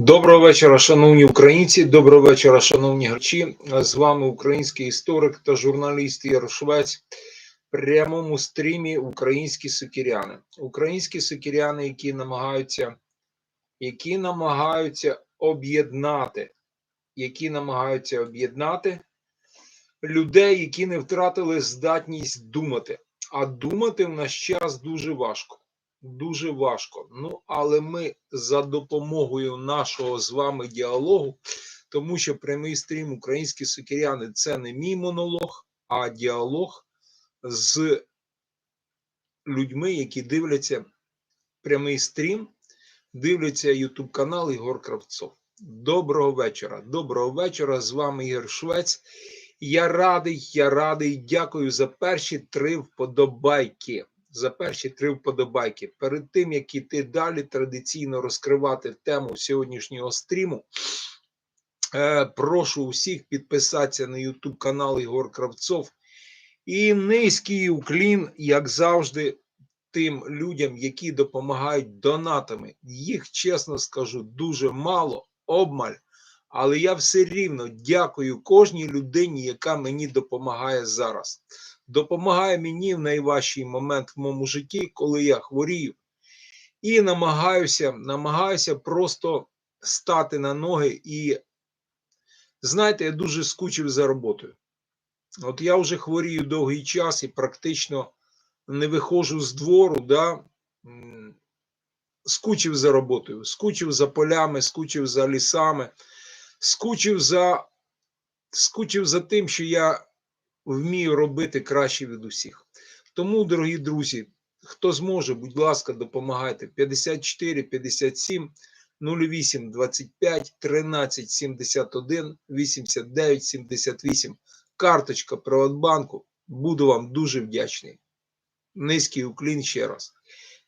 Доброго вечора, шановні українці. Доброго вечора, шановні глядачі. З вами український історик та журналіст Ярошвець. В прямому стрімі українські сокіряни. Українські сокіряни, які намагаються, які намагаються об'єднати, які намагаються об'єднати людей, які не втратили здатність думати. А думати в наш час дуже важко дуже важко. Ну, але ми за допомогою нашого з вами діалогу, тому що прямий стрім українські сокиряни це не мій монолог, а діалог з людьми, які дивляться прямий стрім, дивляться YouTube канал Ігор Кравцов. Доброго вечора. Доброго вечора. З вами Ігор Швець. Я радий, я радий. Дякую за перші три вподобайки за перші три вподобайки. Перед тим як іти далі, традиційно розкривати тему сьогоднішнього стріму. Е, прошу усіх підписатися на YouTube канал Ігор Кравцов. І низький уклін, як завжди, тим людям, які допомагають донатами. Їх, чесно скажу, дуже мало, обмаль. Але я все рівно дякую кожній людині, яка мені допомагає зараз допомагає мені в найважчий момент в моєму житті, коли я хворію, і намагаюся, намагаюся просто стати на ноги. І знаєте, я дуже скучив за роботою. От я вже хворію довгий час і практично не виходжу з двору, да, скучив за роботою, скучив за полями, скучив за лісами, скучив за, скучив за тим, що я вмію робити краще від усіх. Тому, дорогі друзі, хто зможе, будь ласка, допомагайте 54 57 08 25 13 71 89 78. Карточка Приватбанку. Буду вам дуже вдячний. Низький уклін ще раз.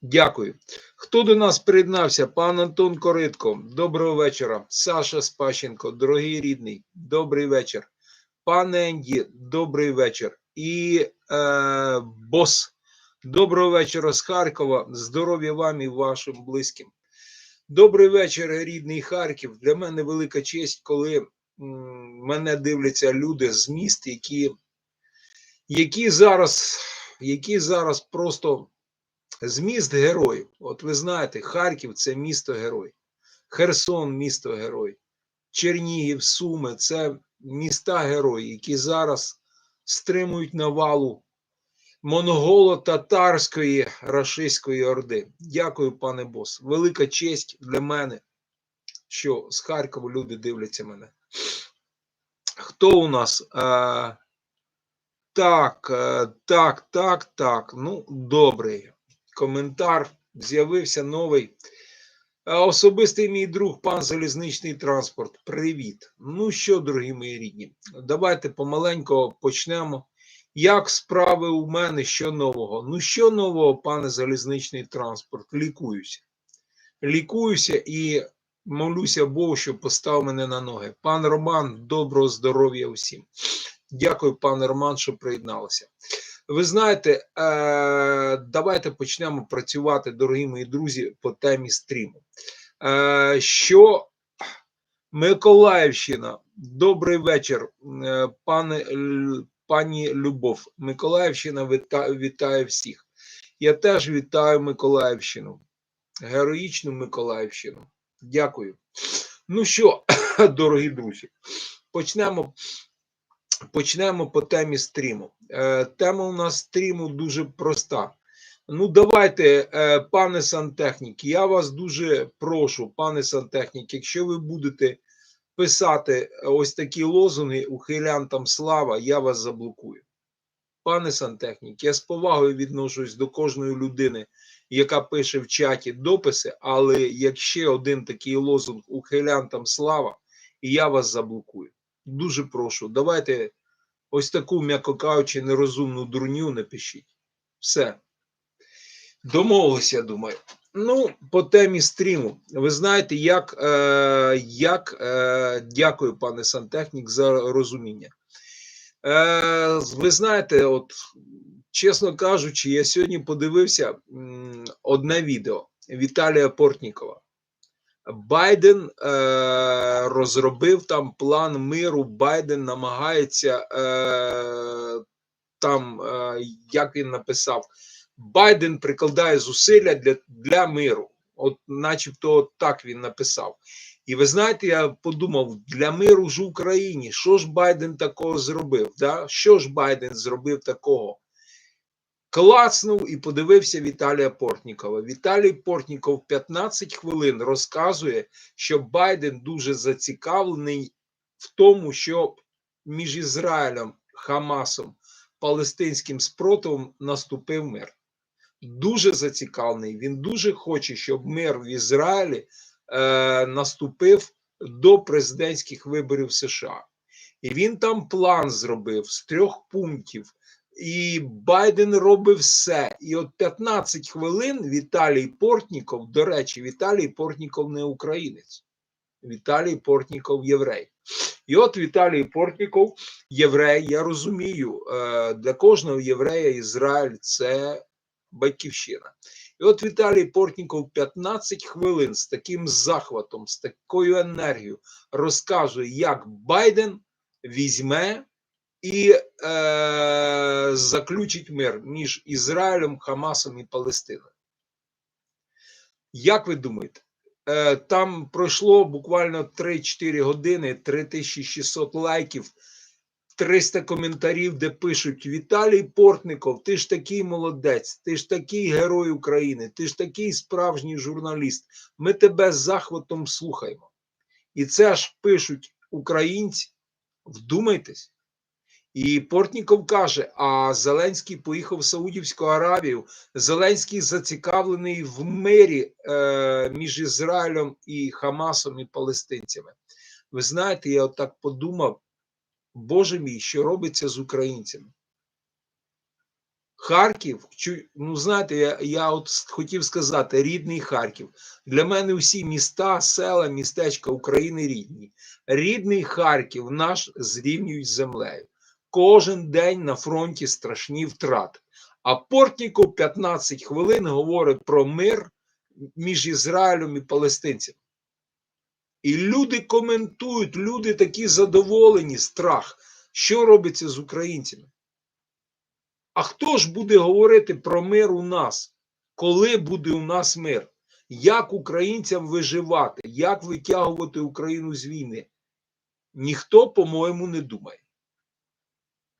Дякую. Хто до нас приєднався? Пан Антон Коритко. Доброго вечора. Саша Спащенко, дорогий рідний, добрий вечір. Пане Енді, добрий вечір. І е, бос, доброго вечора з Харкова. Здоров'я вам і вашим близьким. Добрий вечір, рідний Харків. Для мене велика честь, коли мене дивляться люди з міст, які які зараз які зараз просто з міст героїв. От ви знаєте, Харків це місто герой, Херсон місто герой, Чернігів, Суми це міста герої, які зараз стримують навалу монголо-татарської рашистської орди. Дякую, пане бос. Велика честь для мене, що з Харкова люди дивляться мене. Хто у нас? А, так, так, так, так. Ну, добрий коментар. З'явився новий. Особистий мій друг, пан залізничний транспорт. Привіт. Ну що, дорогі мої рідні, давайте помаленько почнемо. Як справи у мене що нового? Ну, що нового, пане залізничний транспорт? Лікуюся. Лікуюся і молюся Богу, що постав мене на ноги. Пан Роман, доброго здоров'я усім. Дякую, пане Роман, що приєдналися. Ви знаєте, е, давайте почнемо працювати, дорогі мої друзі, по темі стріму. Е, що Миколаївщина, добрий вечір, е, пане, пані Любов. Миколаївщина вітає, вітає всіх. Я теж вітаю Миколаївщину, героїчну Миколаївщину. Дякую. Ну що, дорогі друзі, почнемо Почнемо по темі стріму. Е, Тема у нас стріму дуже проста. Ну, давайте, е, пане сантехнік, я вас дуже прошу, пане сантехнік, якщо ви будете писати ось такі лозунги ухилянтам слава, я вас заблокую. Пане сантехнік, я з повагою відношусь до кожної людини, яка пише в чаті дописи, але якщо один такий лозунг ухилянтам слава, я вас заблокую. Дуже прошу, давайте ось таку, м'яко кажучи, нерозумну дурню напишіть. Все. Домовилися, думаю. Ну, по темі стріму. Ви знаєте, як е, як е, дякую, пане сантехнік, за розуміння. Е, Ви знаєте, от, чесно кажучи, я сьогодні подивився одне відео Віталія Портнікова. Байден е, розробив там план миру. Байден намагається е, там, е, як він написав, Байден прикладає зусилля для, для миру. От, начебто, от так він написав. І ви знаєте, я подумав: для миру ж в Україні, що ж Байден такого зробив? Да? Що ж Байден зробив такого? Клацнув і подивився Віталія Портнікова. Віталій Портніков 15 хвилин розказує, що Байден дуже зацікавлений в тому, що між Ізраїлем, Хамасом, палестинським спротивом наступив мир. Дуже зацікавлений. Він дуже хоче, щоб мир в Ізраїлі е, наступив до президентських виборів США. І він там план зробив з трьох пунктів. І Байден робив все. І от 15 хвилин Віталій Портніков, до речі, Віталій Портніков не українець, Віталій Портніков єврей. І от Віталій Портніков, єврей, я розумію, е, для кожного єврея Ізраїль це батьківщина. І от Віталій Портніков 15 хвилин з таким захватом, з такою енергією розказує, як Байден візьме і е, заключить мир між Ізраїлем, Хамасом і Палестиною. Як ви думаєте? Е, Там пройшло буквально 3-4 години, 3600 лайків, 300 коментарів, де пишуть: Віталій Портников, ти ж такий молодець, ти ж такий герой України, ти ж такий справжній журналіст. Ми тебе з захватом слухаємо. І це ж пишуть українці. Вдумайтесь. І Портніков каже: а Зеленський поїхав в Саудівську Аравію. Зеленський зацікавлений в мирі е, між Ізраїлем і Хамасом і палестинцями. Ви знаєте, я отак подумав, Боже мій, що робиться з українцями? Харків, ну знаєте, я я от хотів сказати, рідний Харків. Для мене всі міста, села, містечка України рідні. Рідний Харків наш зрівнюють з землею. Кожен день на фронті страшні втрати. А Портніков 15 хвилин говорить про мир між Ізраїлем і Палестинцями. І люди коментують, люди такі задоволені, страх, що робиться з українцями. А хто ж буде говорити про мир у нас? Коли буде у нас мир? Як українцям виживати, як витягувати Україну з війни? Ніхто, по-моєму, не думає.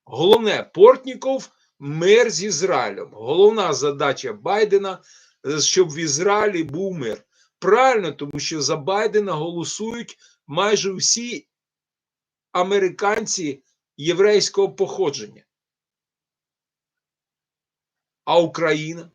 Головне, Портніков мир з Ізраїлем. Головна задача Байдена, щоб в Ізраїлі був мир. Правильно, тому що за Байдена голосують майже всі американці єврейського походження. А Україна?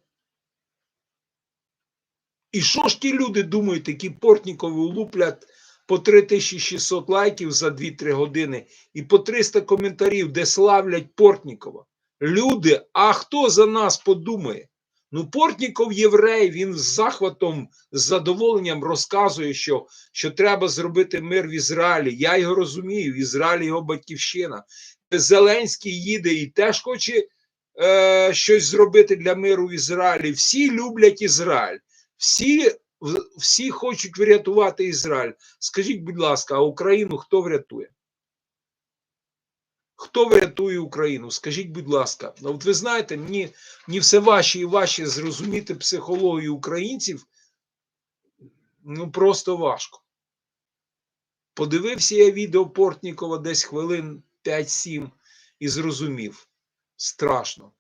І що ж ті люди думають, які Портнікові луплять по 3600 лайків за 2-3 години і по 300 коментарів, де славлять Портнікова? Люди, а хто за нас подумає? Ну, Портніков єврей, він з захватом, з задоволенням розказує, що що треба зробити мир в Ізраїлі. Я його розумію, Ізраїль його батьківщина. Зеленський їде і теж хоче е, щось зробити для миру в Ізраїлі. Всі люблять Ізраїль, всі всі хочуть врятувати Ізраїль. Скажіть, будь ласка, а Україну хто врятує? Хто врятує Україну? Скажіть, будь ласка, ну от ви знаєте, мені, мені все важче і важче зрозуміти психологію українців. Ну просто важко. Подивився я відео Портнікова десь хвилин 5-7 і зрозумів. Страшно.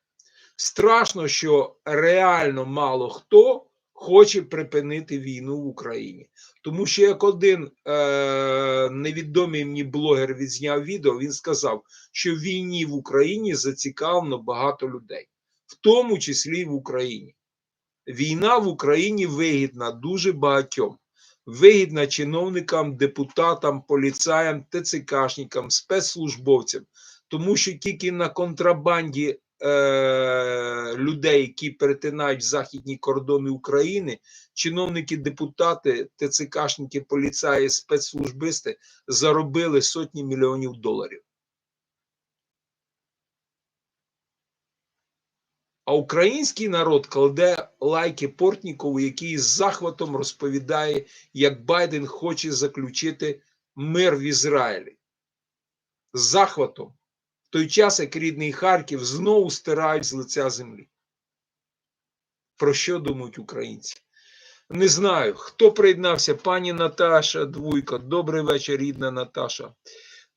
Страшно, що реально мало хто хоче припинити війну в Україні. Тому що як один е, невідомий мені блогер відзняв відео, він сказав, що в війні в Україні зацікавлено багато людей, в тому числі і в Україні. Війна в Україні вигідна дуже багатьом. Вигідна чиновникам, депутатам, поліцаям, ТЦКшникам, спецслужбовцям, тому що тільки на контрабанді е, людей, які перетинають західні кордони України, чиновники, депутати, ТЦКшники, поліцаї, спецслужбисти заробили сотні мільйонів доларів. А український народ кладе лайки Портнікову, який з захватом розповідає, як Байден хоче заключити мир в Ізраїлі. З захватом. В той час, як рідний Харків знову стирають з лиця землі. Про що думають українці? Не знаю, хто приєднався. Пані Наташа Двуйко. Добрий вечір, рідна Наташа.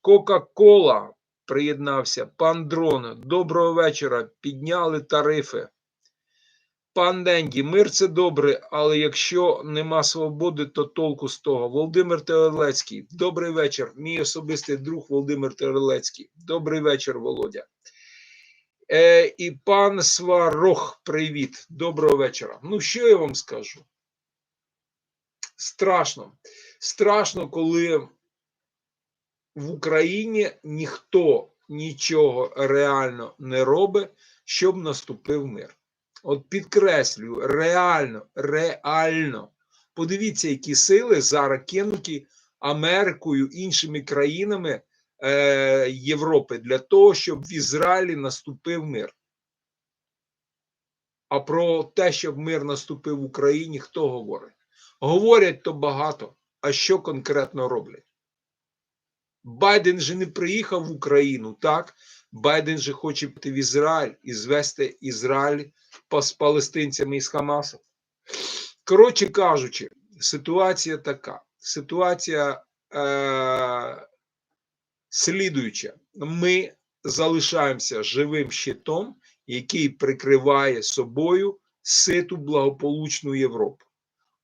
Кока-Кола приєднався. Пан Дрон. Доброго вечора. Підняли тарифи. Пан Денді, мир це добре, але якщо нема свободи, то толку з того. Володимир Терелецький. Добрий вечір. Мій особистий друг Володимир Терелецький. Добрий вечір, Володя. Е, і пан Сварох, привіт. Доброго вечора. Ну, що я вам скажу? Страшно. Страшно, коли в Україні ніхто нічого реально не робить, щоб наступив мир. От підкреслюю, реально, реально. Подивіться, які сили зараз кинуті Америкою іншими країнами е, Європи для того, щоб в Ізраїлі наступив мир. А про те, щоб мир наступив в Україні, хто говорить? Говорять то багато, а що конкретно роблять? Байден же не приїхав в Україну, так? Байден же хоче піти в Ізраїль і звести Ізраїль з палестинцями із Хамасом. Коротше кажучи, ситуація така. Ситуація е- слідуюча. Ми залишаємося живим щитом, який прикриває собою ситу благополучну Європу.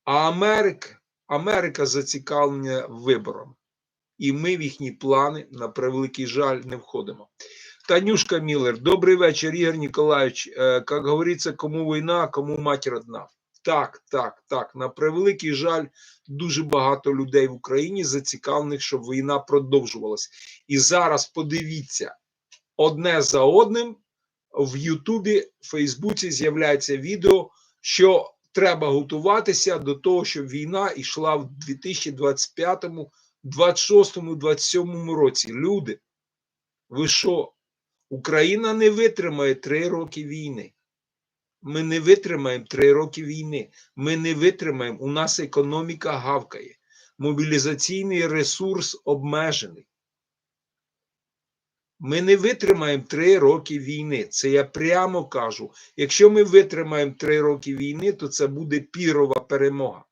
А Америка, Америка зацікавлена вибором. І ми в їхні плани, на превеликий жаль, не входимо. Танюшка Міллер, добрий вечір, Ігор Ніколаївич. Як говориться, кому війна, кому матір одна. Так, так, так. На превеликий жаль, дуже багато людей в Україні зацікавлених, щоб війна продовжувалась. І зараз подивіться, одне за одним в Ютубі, Фейсбуці з'являється відео, що треба готуватися до того, щоб війна йшла в 2025, 26, 27 році. Люди, ви що? Україна не витримає три роки війни. Ми не витримаємо три роки війни. Ми не витримаємо. У нас економіка гавкає. Мобілізаційний ресурс обмежений. Ми не витримаємо три роки війни. Це я прямо кажу. Якщо ми витримаємо три роки війни, то це буде пірова перемога.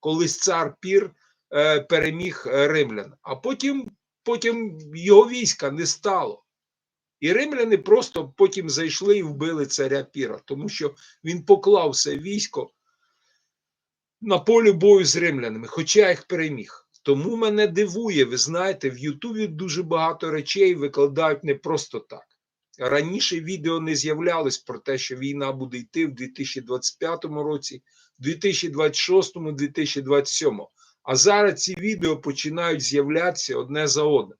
Колись цар Пір е, переміг римлян, а потім, потім його війська не стало. І римляни просто потім зайшли і вбили царя Піра, тому що він поклав все військо на полі бою з римлянами, хоча їх переміг. Тому мене дивує, ви знаєте, в Ютубі дуже багато речей викладають не просто так. Раніше відео не з'являлось про те, що війна буде йти в 2025 році, 2026, 2027. А зараз ці відео починають з'являтися одне за одним.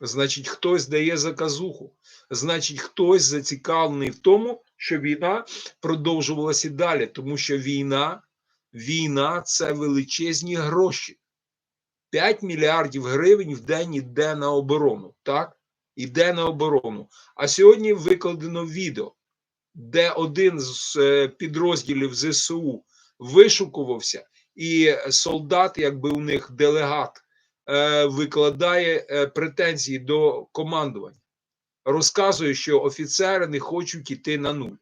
Значить, хтось дає заказуху, значить, хтось зацікавлений в тому, що війна продовжувалася далі, тому що війна, війна це величезні гроші. 5 мільярдів гривень в день іде на оборону. Так? Іде на оборону. А сьогодні викладено відео, де один з підрозділів ЗСУ вишукувався, і солдат, якби у них делегат викладає претензії до командування, розказує, що офіцери не хочуть іти на нуль.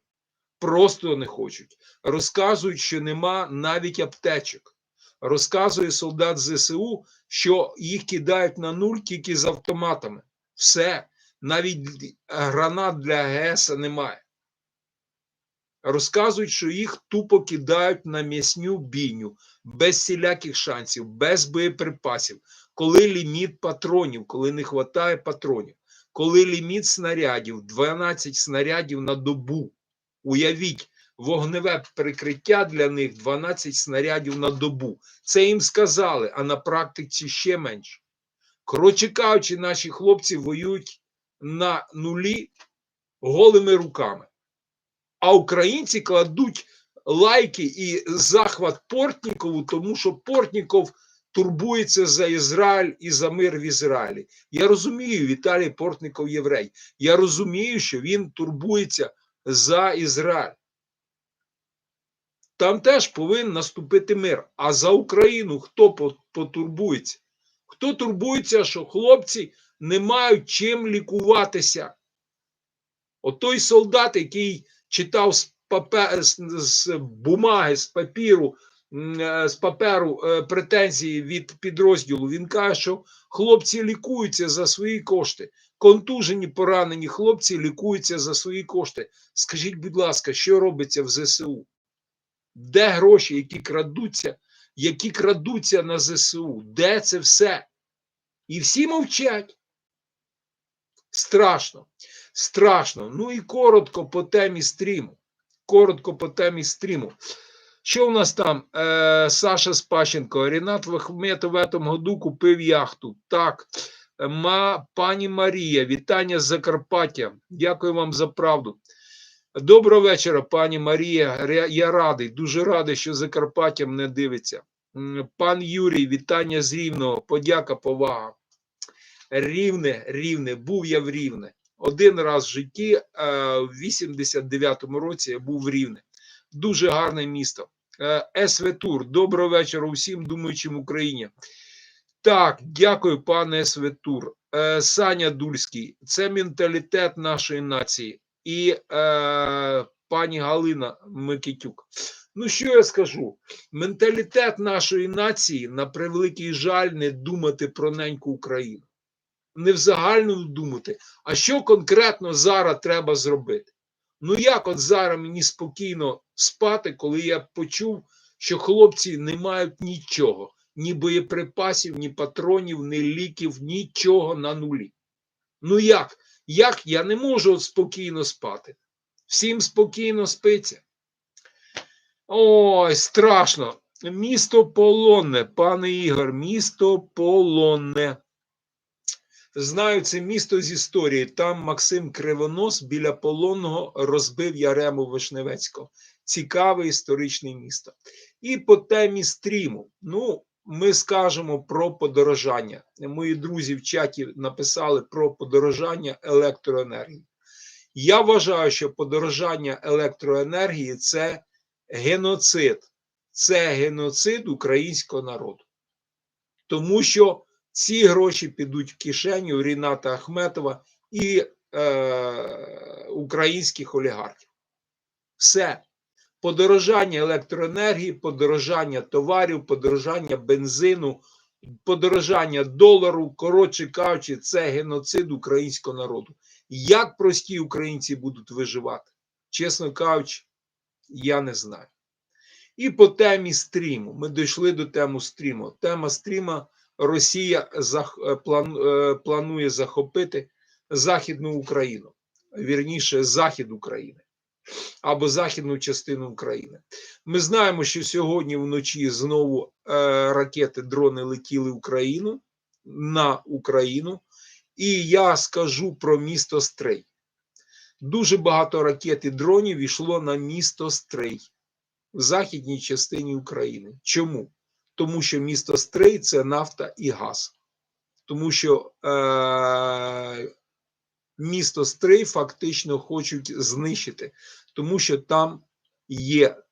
Просто не хочуть. Розказують, що нема навіть аптечок. Розказує солдат ЗСУ, що їх кидають на нуль тільки з автоматами. Все, навіть гранат для ГЕС немає. Розказують, що їх тупо кидають на м'ясню бійню, без всіляких шансів, без боєприпасів коли ліміт патронів, коли не вистачає патронів, коли ліміт снарядів 12 снарядів на добу. Уявіть, вогневе прикриття для них 12 снарядів на добу. Це їм сказали, а на практиці ще менше. Коротше кажучи, наші хлопці воюють на нулі голими руками. А українці кладуть лайки і захват Портнікову, тому що Портніков турбується за Ізраїль і за мир в Ізраїлі. Я розумію, Віталій Портников єврей. Я розумію, що він турбується за Ізраїль. Там теж повинен наступити мир. А за Україну хто потурбується? Хто турбується, що хлопці не мають чим лікуватися? От той солдат, який читав з, папе... з, бумаги, з папіру, з паперу е, претензії від підрозділу, він каже, що хлопці лікуються за свої кошти. Контужені, поранені хлопці лікуються за свої кошти. Скажіть, будь ласка, що робиться в ЗСУ? Де гроші, які крадуться, які крадуться на ЗСУ? Де це все? І всі мовчать. Страшно, страшно. Ну і коротко по темі стріму. Коротко по темі стріму. Що у нас там? Е, Саша Спащенко. Рінат Вахметов в этом году купив яхту. Так. Ма, пані Марія, вітання з Закарпаття. Дякую вам за правду. Доброго вечора, пані Марія. Я радий, дуже радий, що Закарпаття мене дивиться. Пан Юрій, вітання з Рівного. Подяка, повага. Рівне, рівне, був я в Рівне. Один раз в житті, е, в 89-му році я був в Рівне. Дуже гарне місто. Е, СВ Тур. Доброго вечора усім думаючим Україні. Так, дякую, пане СВ Тур. Е, Саня Дульський, це менталітет нашої нації. І е, пані Галина Микитюк. Ну, що я скажу? Менталітет нашої нації, на превеликий жаль, не думати про неньку Україну. Не в загальному думати, а що конкретно зараз треба зробити. Ну як от зараз мені спокійно спати, коли я почув, що хлопці не мають нічого, ні боєприпасів, ні патронів, ні ліків, нічого на нулі. Ну як? Як я не можу спокійно спати? Всім спокійно спиться. Ой, страшно. Місто Полонне, пане Ігор, місто Полонне. Знаю це місто з історії. Там Максим Кривонос біля Полонного розбив Ярему Вишневецького. Цікаве історичне місто. І по темі стріму. Ну, ми скажемо про подорожання. Мої друзі в чаті написали про подорожання електроенергії. Я вважаю, що подорожання електроенергії це геноцид. Це геноцид українського народу. Тому що ці гроші підуть в кишеню Ріната Ахметова і е, українських олігархів. Все. Подорожання електроенергії, подорожання товарів, подорожання бензину, подорожання долару, коротше кажучи, це геноцид українського народу. Як прості українці будуть виживати? Чесно кажучи, я не знаю. І по темі стріму. Ми дійшли до теми стріму. Тема стріма Росія е, е, планує захопити Західну Україну, вірніше, Захід України або західну частину України. Ми знаємо, що сьогодні вночі знову е, ракети, дрони летіли в Україну на Україну. І я скажу про місто Стрий. Дуже багато ракет і дронів йшло на місто Стрий в західній частині України. Чому? Тому що місто Стрий це нафта і газ. Тому що е- місто Стрий фактично хочуть знищити, тому що там є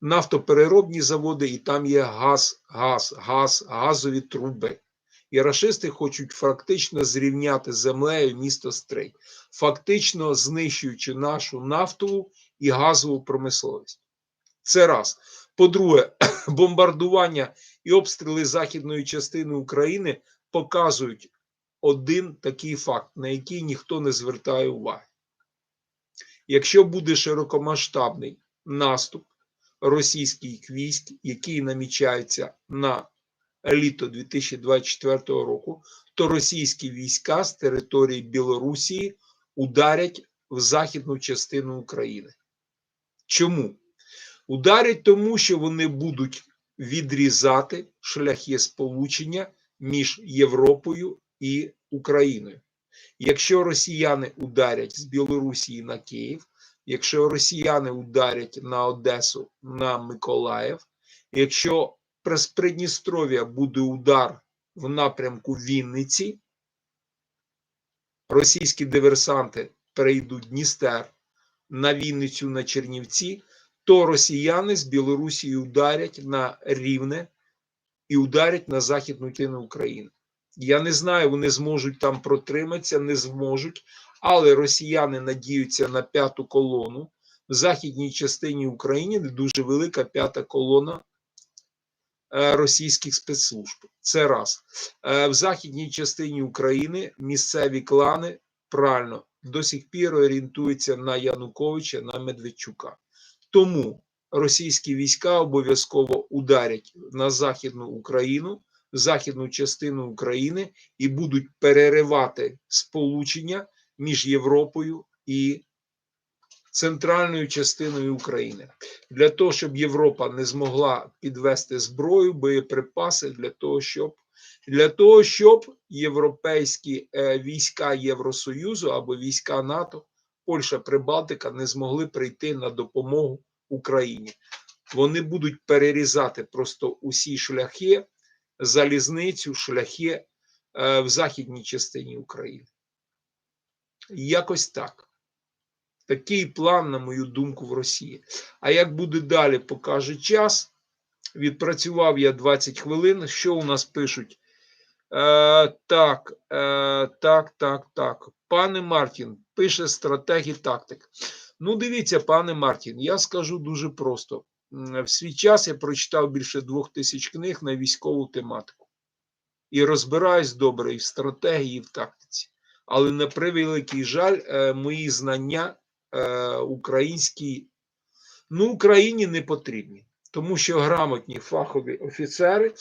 нафтопереробні заводи, і там є газ, газ, газ, газові труби. І рашисти хочуть фактично зрівняти землею місто Стрий, фактично знищуючи нашу нафтову і газову промисловість. Це раз. По-друге, бомбардування і обстріли західної частини України показують один такий факт, на який ніхто не звертає уваги. Якщо буде широкомасштабний наступ російських військ, який намічається на літо 2024 року, то російські війська з території Білорусі ударять в західну частину України. Чому? Ударять тому, що вони будуть відрізати шляхи сполучення між Європою і Україною. Якщо росіяни ударять з Білорусі на Київ, якщо росіяни ударять на Одесу, на Миколаїв, якщо з Придністров'я буде удар в напрямку Вінниці, російські диверсанти перейдуть Дністер, на Вінницю, на Чернівці, то росіяни з Білорусі ударять на рівне і ударять на західну частину України. Я не знаю, вони зможуть там протриматися, не зможуть, але росіяни надіються на п'яту колону. В західній частині України дуже велика п'ята колона е, російських спецслужб. Це раз. Е, В західній частині України місцеві клани правильно до сих пір орієнтуються на Януковича, на Медведчука. Тому російські війська обов'язково ударять на Західну Україну, західну частину України і будуть переривати сполучення між Європою і центральною частиною України. Для того, щоб Європа не змогла підвести зброю, боєприпаси для того, щоб для того, щоб європейські е, війська Євросоюзу або війська НАТО, Польща, Прибалтика не змогли прийти на допомогу Україні. Вони будуть перерізати просто усі шляхи, залізницю, шляхи е, в західній частині України. Якось так. Такий план, на мою думку, в Росії. А як буде далі, покаже час. Відпрацював я 20 хвилин. Що у нас пишуть? Е, так, е, так, так, так. Пане Мартін, пише стратег і тактик. Ну, дивіться, пане Мартін, я скажу дуже просто. В свій час я прочитав більше двох тисяч книг на військову тематику. І розбираюсь добре і в стратегії, і в тактиці. Але на превеликий жаль, е, мої знання е, українські, ну, Україні не потрібні, тому що грамотні фахові офіцери,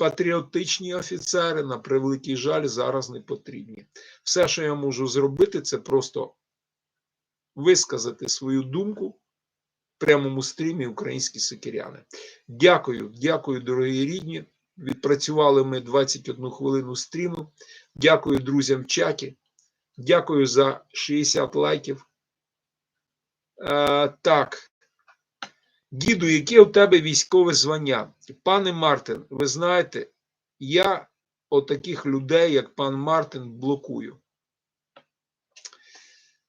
патріотичні офіцери, на превеликий жаль, зараз не потрібні. Все, що я можу зробити, це просто висказати свою думку в прямому стрімі українські сокиряни. Дякую, дякую, дорогі рідні. Відпрацювали ми 21 хвилину стріму. Дякую друзям в чаті. Дякую за 60 лайків. Е, так. Діду, яке у тебе військове звання? Пане Мартин, ви знаєте, я отаких людей, як пан Мартин, блокую.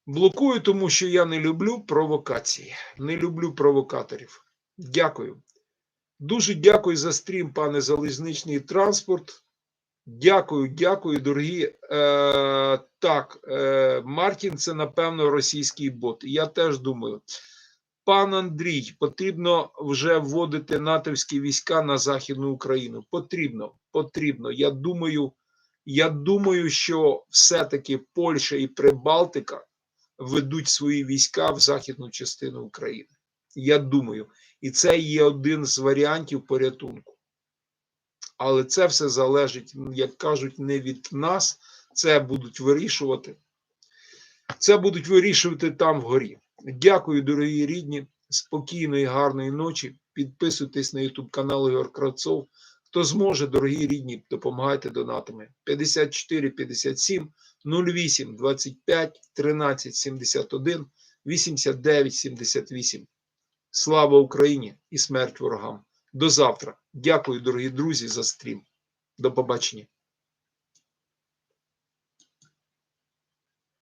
Блокую, тому що я не люблю провокації, не люблю провокаторів. Дякую. Дуже дякую за стрім, пане залізничний транспорт. Дякую, дякую, дорогі. Е, так, е, Мартін це, напевно, російський бот. Я теж думаю. Пан Андрій, потрібно вже вводити натовські війська на Західну Україну. Потрібно, потрібно. Я думаю, я думаю, що все-таки Польща і Прибалтика ведуть свої війська в західну частину України. Я думаю, і це є один з варіантів порятунку. Але це все залежить, як кажуть, не від нас. Це будуть вирішувати. Це будуть вирішувати там вгорі. Дякую, дорогі рідні. Спокійної, гарної ночі. Підписуйтесь на YouTube канал Ігор Кравцов. Хто зможе, дорогі рідні, допомагайте донатами. 54 57 08 25 13 71 89 78. Слава Україні і смерть ворогам! До завтра. Дякую, дорогі друзі, за стрім. До побачення.